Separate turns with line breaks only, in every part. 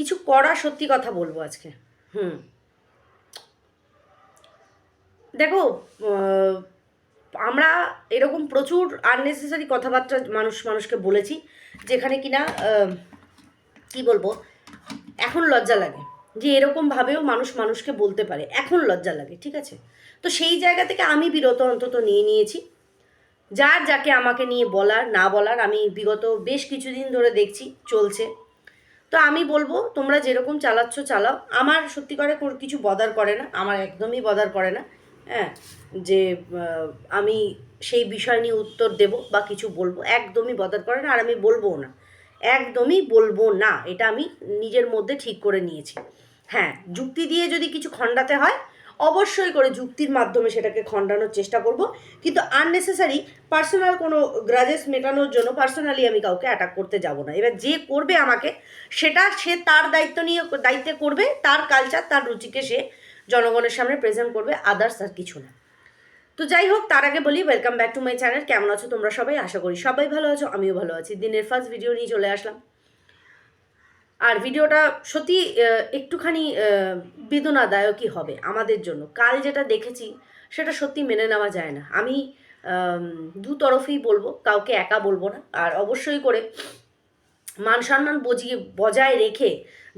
কিছু করা সত্যি কথা বলব আজকে। হুম। দেখো আমরা এরকম প্রচুর আননেসেসারি কথাবার্তা মানুষ, মানুষকে বলেছি, যেখানে কিনা কি বলব, এখন লজ্জা লাগে যে এরকমভাবেও মানুষ মানুষকে বলতে পারে। এখন লজ্জা লাগে, ঠিক আছে? তো সেই জায়গা থেকে আমি বিরত অন্তত নিয়ে নিয়েছি। যার যাকে আমাকে নিয়ে বলার, না বলার, আমি বিগত বেশ কিছুদিন ধরে দেখছি, চলছে। তো আমি বলব, তোমরা যেরকম চালাচ্ছ চালাও। আমার সত্যি করে কিছু বদার করে না, আমার একদমই বদার করে না। হ্যাঁ যে আমি সেই বিষয় নিয়ে উত্তর দেব বা কিছু বলব, একদমই বদার করে না, আর আমি বলব না। একদমই বলব না, এটা আমি নিজের মধ্যে ঠিক করে নিয়েছি। হ্যাঁ যুক্তি দিয়ে যদি কিছু খণ্ডাতে হয় অবশ্যই করে যুক্তির মাধ্যমে সেটাকে খণ্ডানোর চেষ্টা করব। কিন্তু আননেসেসারি পার্সোনাল কোনো গ্রাজেস মেটানোর জন্য পার্সোনালি আমি কাউকে অ্যাটাক করতে যাব না। এবার যে করবে আমাকে, সেটা সে তার দায়িত্ব নিয়ে, দায়িত্বে করবে, তার কালচার তার রুচিকে সে জনগণের সামনে প্রেজেন্ট করবে আদার্স আর কিছু না। তো যাই হোক, তার আগে বলি welcome back to my channel কেমন আছো তোমরা সবাই? আশা করি সবাই ভালো আছো, আমিও ভালো আছি। দিনের ফার্স্ট ভিডিও নিয়ে চলে আসলাম। আর ভিডিওটা সত্যি একটুখানি বেদনাদায়কই হবে আমাদের জন্য। কাল যেটা দেখেছি, সেটা সত্যি মেনে নেওয়া যায় না। আমি, দু তরফেই বলব, কাউকে একা বলব না। আর অবশ্যই করে মান সম্মান বজিয়ে, বজায় রেখে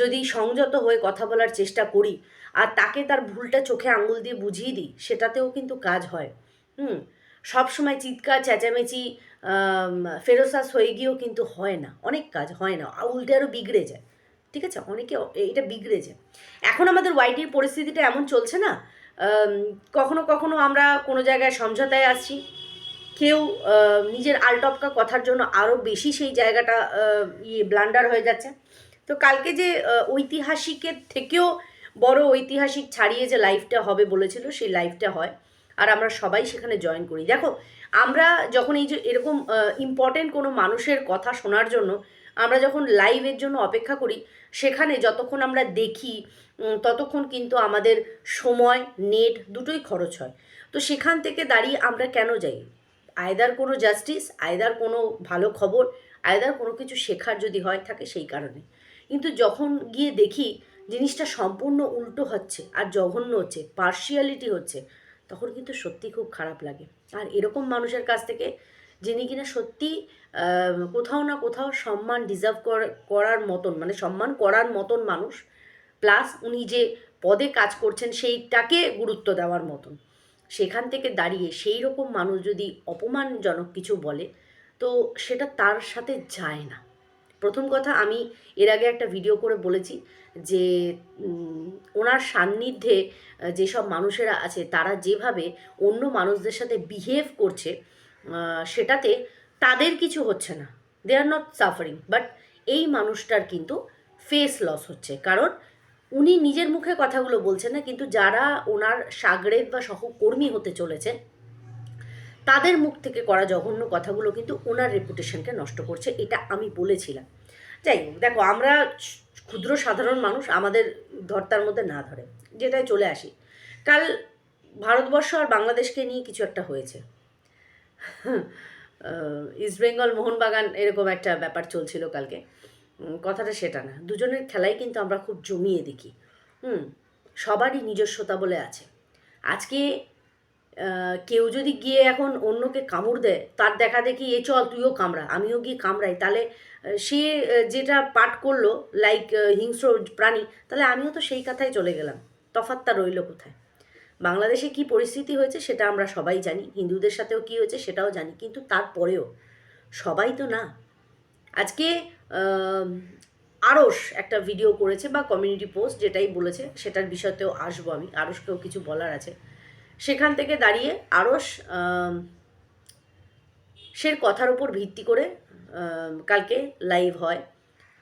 যদি সংযত হয়ে কথা বলার চেষ্টা করি, আর তাকে তার ভুলটা চোখে আঙুল দিয়ে বুঝিয়ে দিই, সেটাতেও কিন্তু কাজ হয়। হুম? সবসময় চিৎকার, চেঁচামেচি ফেরোসাস হয়ে গিয়েও কিন্তু হয় না। অনেক কাজ হয় না। উল্টে আরও বিগড়ে যায়। ঠিক আছে? অনেকে এটা বিগড়ে যায়। এখন আমাদের ওয়াইটির পরিস্থিতিটা এমন চলছে না কখনো কখনো আমরা কোনো জায়গায় সমঝোতায় আসছি। কেউ নিজের আলটপকা কথার জন্য আরও বেশি সেই জায়গাটা ইয়ে ব্লান্ডার হয়ে যাচ্ছে। তো কালকে যে ঐতিহাসিকের থেকেও বড় ঐতিহাসিক ছাড়িয়ে যে লাইফটা হবে বলেছিল, সেই লাইফটা হয়। আর আমরা সবাই সেখানে জয়েন করি। দেখো, আমরা যখন এই যে এরকম ইম্পর্টেন্ট কোনো মানুষের কথা শোনার জন্য আমরা যখন লাইভের জন্য অপেক্ষা করি, সেখানে যতক্ষণ আমরা দেখি ততক্ষণ কিন্তু আমাদের সময় নেট দুটোই খরচ হয়। তো সেখান থেকে দাঁড়িয়ে আমরা কেন যাই? আয়দার কোনো জাস্টিস আয়দার কোনো ভালো খবর আয়দার কোনো কিছু শেখার যদি হয়, থাকে সেই কারণে। কিন্তু যখন গিয়ে দেখি, জিনিসটা সম্পূর্ণ উল্টো হচ্ছে আর জঘন্য হচ্ছে পার্শিয়ালিটি হচ্ছে তখন কিন্তু সত্যি খুব খারাপ লাগে। আর এরকম মানুষের কাছ থেকে যিনি কিনা সত্যি কোথাও না কোথাও সম্মান ডিজার্ভ করার মতন মানে সম্মান করার মতন মানুষ প্লাস উনি যে পদে কাজ করছেন সেইটাকে গুরুত্ব দেওয়ার মতন। সেখান থেকে দাঁড়িয়ে সেই রকম মানুষ যদি অপমানজনক কিছু বলে, তো সেটা তার সাথে যায় না। প্রথম কথা, আমি এর আগে একটা ভিডিও করে বলেছি যে ওনার সান্নিধ্যে যেসব মানুষেরা আছে, তারা যেভাবে অন্য মানুষদের সাথে বিহেভ করছে সেটাতে তাদের কিছু হচ্ছে না। They are not suffering but এই মানুষটার কিন্তু ফেস লস হচ্ছে। কারণ উনি নিজের মুখে কথাগুলো বলছেন না, কিন্তু যারা ওনার সাগরেদ বা সহকর্মী হতে চলেছে তাদের মুখ থেকে করা জঘন্য কথাগুলো কিন্তু ওনার রেপুটেশনকে নষ্ট করছে, এটা আমি বলেছিলাম। যাই হোক, দেখো, আমরা ক্ষুদ্র সাধারণ মানুষ, আমাদের ধর্তার মধ্যে না ধরে, যেটাই চলে আসি। কাল ভারতবর্ষ আর বাংলাদেশকে নিয়ে কিছু একটা হয়েছে। ইস্ট বেঙ্গল মোহনবাগান এরকম একটা ব্যাপার চলছিল কালকে। কথাটা সেটা না, দুজনের খেলাই কিন্তু আমরা খুব জমিয়ে দেখি। হুম, সবারই নিজস্বতা বলে আছে। আজকে কেউ যদি গিয়ে এখন অন্যকে কামড় দেয়, তার দেখা দেখি, এ চল, তুইও কামড়া, আমিও গিয়ে কামড়াই। তাহলে সে যেটা পাঠ করল লাইক হিংস্র প্রাণী, তাহলে আমিও তো সেই কথায় চলে গেলাম। তফাৎটা রইল কোথায়? বাংলাদেশে কি পরিস্থিতি হয়েছে, সেটা আমরা সবাই জানি। হিন্দুদের সাথেও কি হয়েছে, সেটাও জানি। কিন্তু তারপরেও, সবাই তো না। আজকে আরস একটা ভিডিও করেছে বা কমিউনিটি পোস্ট যেটাই বলেছে, সেটার বিষয়তেও আসব আমি। আরসকেও কিছু বলার আছে। সেখান থেকে দাঁড়িয়ে আরস সের কথার উপর ভিত্তি করে কালকে লাইভ হয়।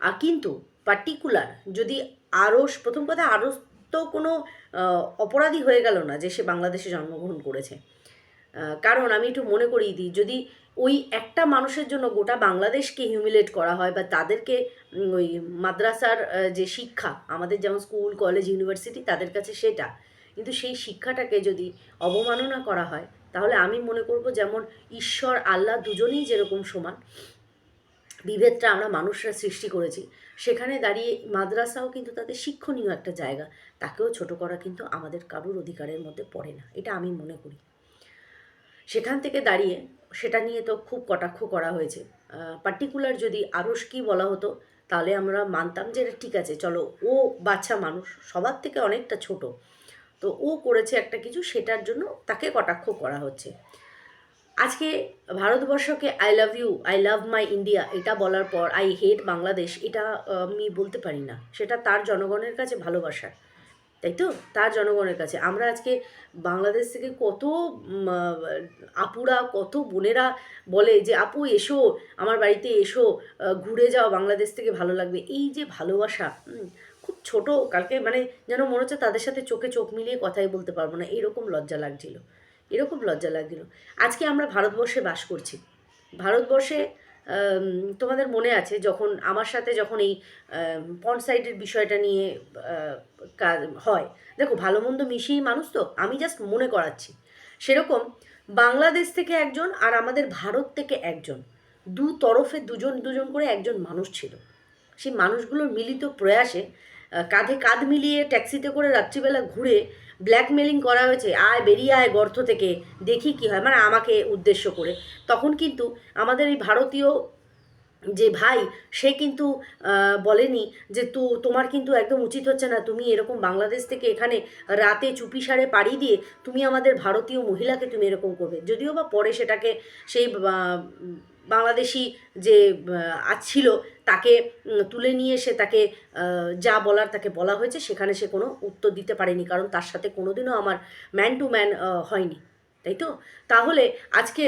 আর কিন্তু পার্টিকুলার যদি আরস প্রথম কথা আরস তো কোনো অপরাধী হয়ে গেল না যে সে বাংলাদেশে জন্মগ্রহণ করেছে। কারণ আমি একটু মনে করিয়ে দিই, যদি ওই একটা মানুষের জন্য গোটা বাংলাদেশকে হিউমিলেট করা হয় বা তাদেরকে ওই মাদ্রাসার যে শিক্ষা, আমাদের যেমন স্কুল কলেজ ইউনিভার্সিটি তাদের কাছে সেটা কিন্তু সেই শিক্ষাটাকে যদি অবমাননা করা হয়, তাহলে আমি মনে করব যেমন ঈশ্বর, আল্লাহ দুজনেই যেরকম সমান, বিভেদটা আমরা মানুষরা সৃষ্টি করেছি। সেখানে দাঁড়িয়ে মাদ্রাসাও কিন্তু তাদের শিক্ষণীয় একটা জায়গা, তাকেও ছোট করা কিন্তু আমাদের কারুর অধিকারের মধ্যে পড়ে না, এটা আমি মনে করি। সেখান থেকে দাঁড়িয়ে সেটা নিয়ে তো খুব কটাক্ষ করা হয়েছে। পার্টিকুলার যদি আরস কি বলা হতো, তাহলে আমরা মানতাম যে ঠিক আছে, চলো, ও বাচ্চা মানুষ, সবার থেকে অনেকটা ছোট। তো ও করেছে একটা কিছু, সেটার জন্য তাকে কটাক্ষ করা হচ্ছে। আজকে ভারতবর্ষকে I love you I love my India এটা বলার পর আই হেট বাংলাদেশ, এটা আমি বলতে পারি না। সেটা তার জনগণের কাছে ভালোবাসা তাই তো? তার জনগণের কাছে। আমরা আজকে বাংলাদেশ থেকে কত আপুরা, কত বোনেরা বলে যে, আপু, এসো, আমার বাড়িতে এসো ঘুরে যাও, বাংলাদেশ থেকে ভালো লাগবে। এই যে ভালোবাসা খুব ছোট, কালকে মানে যেন মনে হচ্ছে তাদের সাথে চোখে চোখ মিলিয়ে কথাই বলতে পারব না। এরকম লজ্জা লাগছিল। এরকম লজ্জা লাগছিল। আজকে আমরা ভারতবর্ষে বাস করছি। ভারতবর্ষে তোমাদের মনে আছে যখন আমার সাথে যখন এই পন সাইডের বিষয়টা নিয়ে কাজ হয়। দেখো, ভালো মন্দ মিশিয়ে মানুষ তো, আমি জাস্ট মনে করাচ্ছি। সেরকম বাংলাদেশ থেকে একজন আর আমাদের ভারত থেকে একজন। দু তরফে দুজন দুজন করে একজন মানুষ ছিল। সেই মানুষগুলোর মিলিত প্রয়াসে কাঁধে কাঁধ মিলিয়ে ট্যাক্সিতে করে রাত্রিবেলা ঘুরে ব্ল্যাকমেলিং করা হয়েছে। আয় বেরিয়ে আয় গর্ত থেকে। দেখি কি হয়। মানে আমাকে উদ্দেশ্য করে। তখন কিন্তু আমাদের এই ভারতীয় যে ভাই, সে কিন্তু বলেনি যে তু, তোমার কিন্তু একদম উচিত হচ্ছে না। তুমি এরকম বাংলাদেশ থেকে এখানে রাতে চুপিসারে পাড়ি দিয়ে তুমি আমাদের ভারতীয় মহিলাকে তুমি এরকম করবে। যদিও বা পরে সেটাকে সেই বাংলাদেশি যে আছিল ছিল, তাকে তুলে নিয়ে এসে তাকে যা বলার তাকে বলা হয়েছে, সেখানে সে কোনো উত্তর দিতে পারেনি, কারণ তার সাথে কোনোদিনও আমার ম্যান টু ম্যান হয়নি। তাই তো? তাহলে আজকে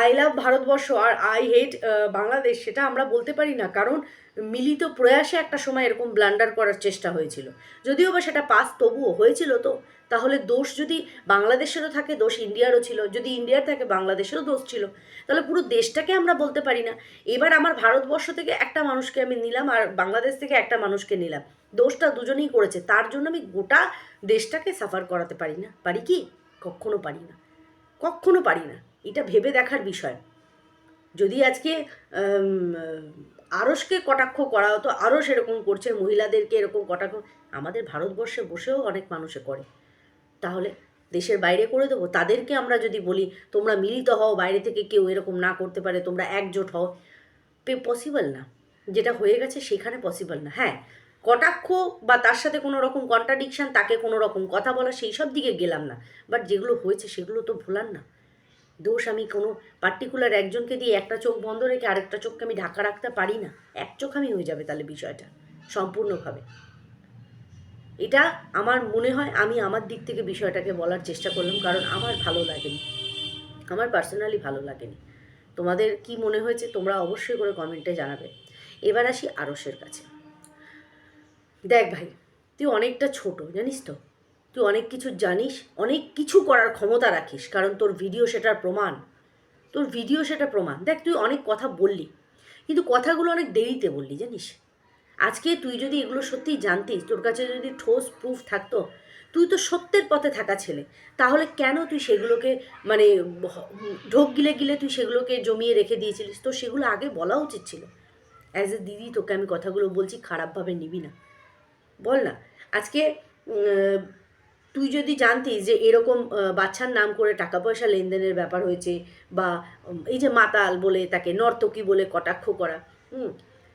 আই লাভ ভারতবর্ষ আর আই হেট বাংলাদেশ, সেটা আমরা বলতে পারি না, কারণ মিলিত প্রয়াসে একটা সময় এরকম ব্লান্ডার করার চেষ্টা হয়েছিল। যদিও বা সেটা পাস তবুও হয়েছিল তো, তাহলে দোষ যদি বাংলাদেশেরও থাকে, দোষ ইন্ডিয়ারও ছিল। যদি ইন্ডিয়ার থাকে, বাংলাদেশেরও দোষ ছিল। তাহলে পুরো দেশটাকে আমরা বলতে পারি না। এবার আমার ভারতবর্ষ থেকে একটা মানুষকে আমি নিলাম আর বাংলাদেশ থেকে একটা মানুষকে নিলাম। দোষটা দুজনেই করেছে। তার জন্য আমি গোটা দেশটাকে সাফার করাতে পারি না। পারি কি? কখনো পারি না। কখনো পারি না। এটা ভেবে দেখার বিষয়। যদি আজকে আরসকে কটাক্ষ করা হতো আরও সেরকম করছে, মহিলাদেরকে এরকম কটাক্ষ। আমাদের ভারতবর্ষে বসেও অনেক মানুষে করে। তাহলে দেশের বাইরে করে দেবো? তাদেরকে আমরা যদি বলি, তোমরা মিলিত হও, বাইরে থেকে কেউ এরকম না করতে পারে, তোমরা একজোট হও। পে পসিবল না। যেটা হয়ে গেছে সেখানে পসিবল না। হ্যাঁ কটাক্ষ বা তার সাথে কোনো রকম কন্ট্রাডিকশান তাকে কোনো রকম কথা বলা, সেই সব দিকে গেলাম না। বাট যেগুলো হয়েছে সেগুলো তো ভুলার না। দোষ আমি কোনো পার্টিকুলার একজনকে দিয়ে একটা চোখ বন্ধ রেখে আরেকটা চোখকে আমি ঢাকা রাখতে পারি না। এক চোখ আমি হয়ে যাবে তাহলে বিষয়টা, সম্পূর্ণভাবে। এটা আমার মনে হয় আমি আমার দিক থেকে বিষয়টাকে বলার চেষ্টা করলাম, কারণ আমার ভালো লাগেনি। আমার পার্সোনালি ভালো লাগেনি। তোমাদের কি মনে হয়েছে তোমরা অবশ্যই করে কমেন্টে জানাবে। এবার আসি আরসের কাছে। দেখ ভাই, তুই অনেকটা ছোট, জানিস তো? তুই অনেক কিছু জানিস, অনেক কিছু করার ক্ষমতা রাখিস, কারণ তোর ভিডিও সেটার প্রমাণ। তোর ভিডিও সেটা প্রমাণ। দেখ, তুই অনেক কথা বললি, কিন্তু কথাগুলো অনেক দেরিতে বললি, জানিস? আজকে তুই যদি এগুলো সত্যিই জানতিস, তোর কাছে যদি ঠোস প্রুফ থাকতো, তুই তো সত্যের পথে থাকা ছেলে। তাহলে কেন তুই সেগুলোকে মানে ঢোক গিলে গিলে তুই সেগুলোকে জমিয়ে রেখে দিয়েছিলিস? তো সেগুলো আগে বলা উচিত ছিল। অ্যাজ এ দিদি, তোকে আমি কথাগুলো বলছি, খারাপভাবে নিবি না। বল না, আজকে তুই যদি জানতিস যে এরকম বাচ্চার নাম করে টাকা পয়সা লেনদেনের ব্যাপার হয়েছে বা এই যে মাতাল বলে তাকে, নর্তকী বলে কটাক্ষ করা, হুম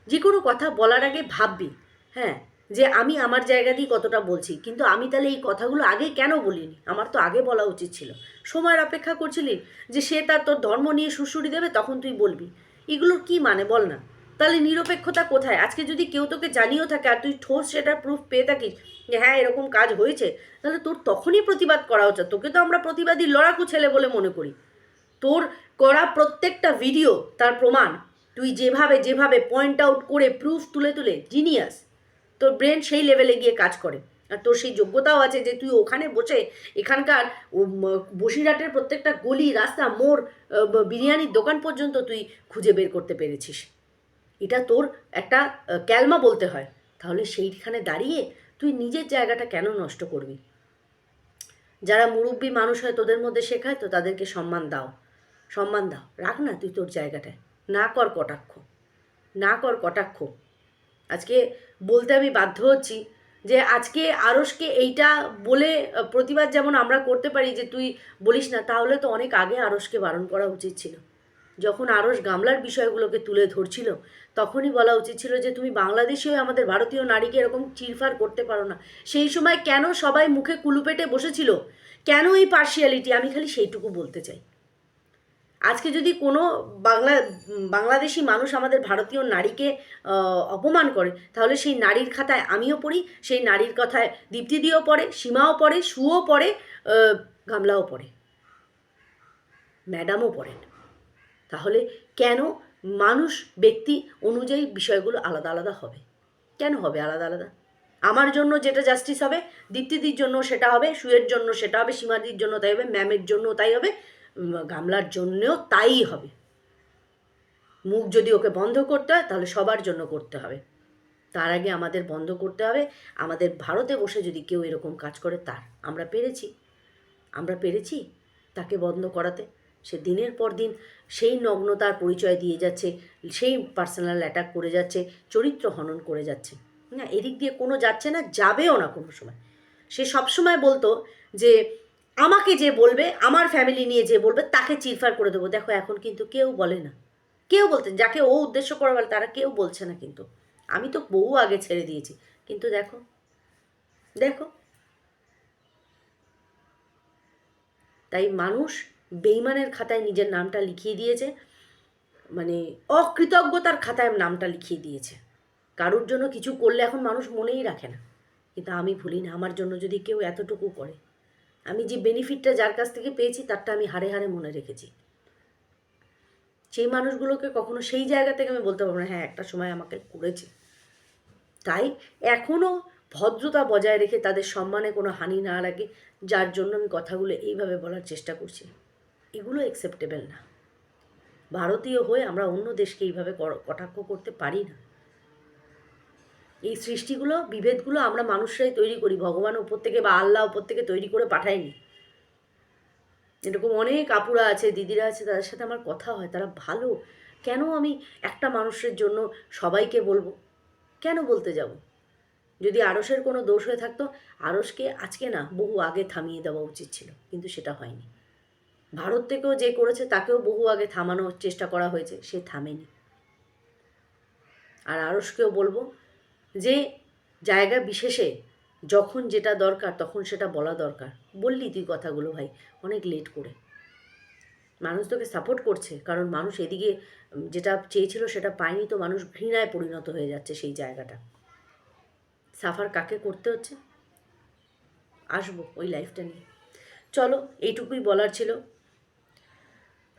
যে কোনো কথা বলার আগে ভাববি হ্যাঁ যে আমি আমার জায়গা দিয়ে কতটা বলছি। কিন্তু আমি তাহলে এই কথাগুলো আগে কেন বলিনি? আমার তো আগে বলা উচিত ছিল। সময়ের অপেক্ষা করছিলি যে সে তার তোর ধর্ম নিয়ে সুশুরি দেবে, তখন তুই বলবি। এগুলোর কি মানে বল না। তাহলে নিরপেক্ষতা কোথায়? আজকে যদি কেউ তোকে জানিয়েও থাকে আর তুই ঠোস সেটার প্রুফ পেয়ে থাকিস যে হ্যাঁ এরকম কাজ হয়েছে, তাহলে তোর তখনই প্রতিবাদ করা উচিত। তোকে তো আমরা প্রতিবাদী লড়াকু ছেলে বলে মনে করি। তোর করা প্রত্যেকটা ভিডিও তার প্রমাণ। তুই যেভাবে যেভাবে পয়েন্ট আউট করে প্রুফ তুলে তুলে জিনিয়াস তোর ব্রেন সেই লেভেলে গিয়ে কাজ করে। আর তোর সেই যোগ্যতাও আছে যে তুই ওখানে বসে এখানকার বসিরহাটের প্রত্যেকটা গলি, রাস্তা ব- বিরিয়ানির দোকান পর্যন্ত তুই খুঁজে বের করতে পেরেছিস। এটা তোর একটা ক্যালমা বলতে হয়। তাহলে সেইখানে দাঁড়িয়ে তুই নিজের জায়গাটা কেন নষ্ট করবি? যারা মুরব্বী মানুষ হয় তোদের মধ্যে শেখায়, তো তাদেরকে সম্মান দাও। সম্মান দাও। রাখ না তুই তোর জায়গাটায়। না কর কটাক্ষ। না কর কটাক্ষ। আজকে বলতে আমি বাধ্য হচ্ছি যে আজকে আরসকে এইটা বলে প্রতিবাদ যেমন আমরা করতে পারি যে তুই বলিস না, তাহলে তো অনেক আগে আরসকে বারণ করা উচিত ছিল। যখন আরস গামলার বিষয়গুলোকে তুলে ধরছিল, তখনই বলা উচিত ছিল যে, তুমি বাংলাদেশি হয়ে আমাদের ভারতীয় নারীকে এরকম চিরফার করতে পারো না। সেই সময় কেন সবাই মুখে কুলুপেটে বসেছিল? কেন এই পার্শিয়ালিটি আমি খালি সেইটুকু বলতে চাই। আজকে যদি কোনো বাংলা, বাংলাদেশি মানুষ আমাদের ভারতীয় নারীকে অপমান করে, তাহলে সেই নারীর খাতায় আমিও পড়ি, সেই নারীর কথায় দীপ্তিদিও পড়ে, সীমাও পড়ে, সুও পড়ে গামলাও পড়ে, ম্যাডামও পড়েন। তাহলে কেন মানুষ ব্যক্তি অনুযায়ী বিষয়গুলো আলাদা আলাদা হবে? কেন হবে আলাদা আলাদা? আমার জন্য যেটা জাস্টিস হবে, দীপ্তিদির জন্য সেটা হবে, সুয়ের জন্য সেটা হবে, সীমাদির জন্য তাই হবে ম্যামের জন্য তাই হবে গামলার জন্যও তাই হবে। মুখ যদি ওকে বন্ধ করতে হয়, তাহলে সবার জন্য করতে হবে। তার আগে আমাদের বন্ধ করতে হবে। আমাদের ভারতে বসে যদি কেউ এরকম কাজ করে, তার আমরা পেরেছি। আমরা পেরেছি তাকে বন্ধ করাতে। সে দিনের পর দিন সেই নগ্নতার পরিচয় দিয়ে যাচ্ছে, সেই পার্সোনাল অ্যাটাক করে যাচ্ছে, চরিত্র হনন করে যাচ্ছে। না, এদিক দিয়ে কোনো যাচ্ছে না, যাবেও না কোনো সময়। সে সবসময় বলতো যে, আমাকে যে বলবে, আমার ফ্যামিলি নিয়ে যে বলবে, তাকে চিরফার করে দেবো। দেখো, এখন কিন্তু কেউ বলে না। কেউ বলতেন, যাকে ও উদ্দেশ্য করে বলে, তারা কেউ বলছে না কিন্তু। আমি তো বহু আগে ছেড়ে দিয়েছি, কিন্তু দেখো দেখো। তাই মানুষ বেইমানের খাতায় নিজের নামটা লিখিয়ে দিয়েছে। মানে অকৃতজ্ঞতার খাতায় নামটা লিখিয়ে দিয়েছে। কারোর জন্য কিছু করলে এখন মানুষ মনেই রাখে না। কিন্তু আমি ভুলি না, আমার জন্য যদি কেউ এতটুকু করে। আমি যে বেনিফিটটা যার কাছ থেকে পেয়েছি, তারটা আমি হারে হারে মনে রেখেছি। সেই মানুষগুলোকে কখনো সেই জায়গা থেকে আমি বলতে পারব না হ্যাঁ একটা সময় আমাকে করেছে। তাই এখনও ভদ্রতা বজায় রেখে তাদের সম্মানে কোনো হানি না লাগে যার জন্য আমি কথাগুলো এইভাবে বলার চেষ্টা করছি। এগুলো অ্যাকসেপ্টেবল না। ভারতীয় হয়ে আমরা অন্য দেশকে এইভাবে কটাক্ষ করতে পারি না। এই সৃষ্টিগুলো, বিভেদগুলো আমরা মানুষরাই তৈরি করি। ভগবান ওপর থেকে বা আল্লাহ ওপর থেকে তৈরি করে পাঠায়নি এরকম অনেক আপুরা আছে, দিদিরা আছে, তাদের সাথে আমার কথা হয়। তারা ভালো। কেন আমি একটা মানুষের জন্য সবাইকে বলব? কেন বলতে যাব? যদি আড়সের কোনো দোষ হয়ে থাকতো আড়সকে আজকে না, বহু আগে থামিয়ে দেওয়া উচিত ছিল। কিন্তু সেটা হয়নি। ভারত থেকেও যে করেছে, তাকেও বহু আগে থামানোর চেষ্টা করা হয়েছে, সে থামেনি। আর আড়সকেও বলব যে, জায়গা বিশেষে যখন যেটা দরকার, তখন সেটা বলা দরকার। বললি তুই কথাগুলো ভাই, অনেক লেট করে। মানুষ তোকে সাপোর্ট করছে, কারণ মানুষ এদিকে যেটা চেয়েছিল সেটা পায়নি, তো মানুষ ঘৃণায় পরিণত হয়ে যাচ্ছে সেই জায়গাটা। সাফার কাকে করতে হচ্ছে? আসব ওই লাইফটা নিয়ে। চলো, এইটুকুই বলার ছিল।